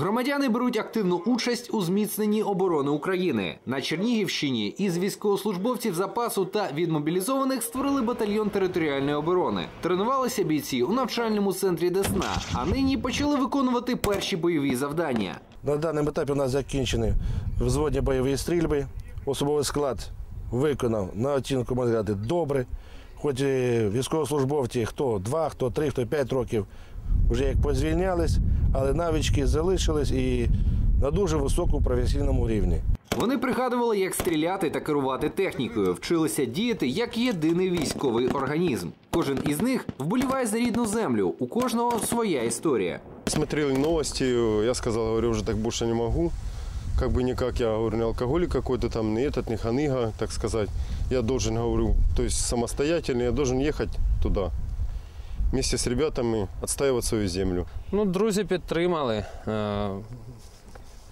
Громадяни беруть активну участь у зміцненні оборони України на Чернігівщині. Із військовослужбовців запасу та відмобілізованих створили батальйон територіальної оборони. Тренувалися бійці у навчальному центрі Десна, а нині почали виконувати перші бойові завдання. На даному етапі у нас закінчені взводні бойові стрільби. Особовий склад виконав на оцінку сказати, добре. Хоч військовослужбовці, хто два, хто три, хто п'ять років вже як позвільнялись, але навички залишились і на дуже високому професійному рівні. Вони пригадували, як стріляти та керувати технікою, вчилися діяти як єдиний військовий організм. Кожен із них вболіває за рідну землю. У кожного своя історія. Смотрели новости, я сказал, говорю, уже так больше не могу. Как бы никак, я говорю, не алкоголик какой-то там, не этот, не ханыга, так сказать. Я должен, говорю, то есть самостоятельно, я должен ехать туда. Вместе с ребятами отстаивать свою землю. Ну, друзі підтримали. Е,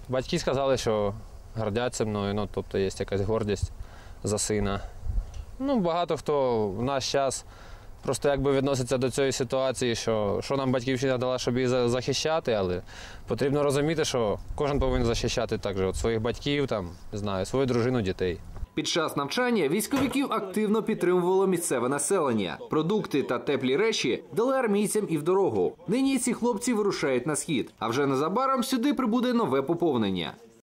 Батьки сказали, що гордяться мною, ну, тобто є якась гордість за сина. Ну, багато хто в наш час просто якби відноситься до цієї ситуації, що, що нам батьківщина дала, щоб її за- захищати, але потрібно розуміти, що кожен повинен захищати також от своїх батьків, там, не знаю, свою дружину, дітей. Під час навчання військовиків активно підтримувало місцеве населення. Продукти та теплі речі дали армійцям і в дорогу. Нині ці хлопці вирушають на схід. А вже незабаром сюди прибуде нове поповнення.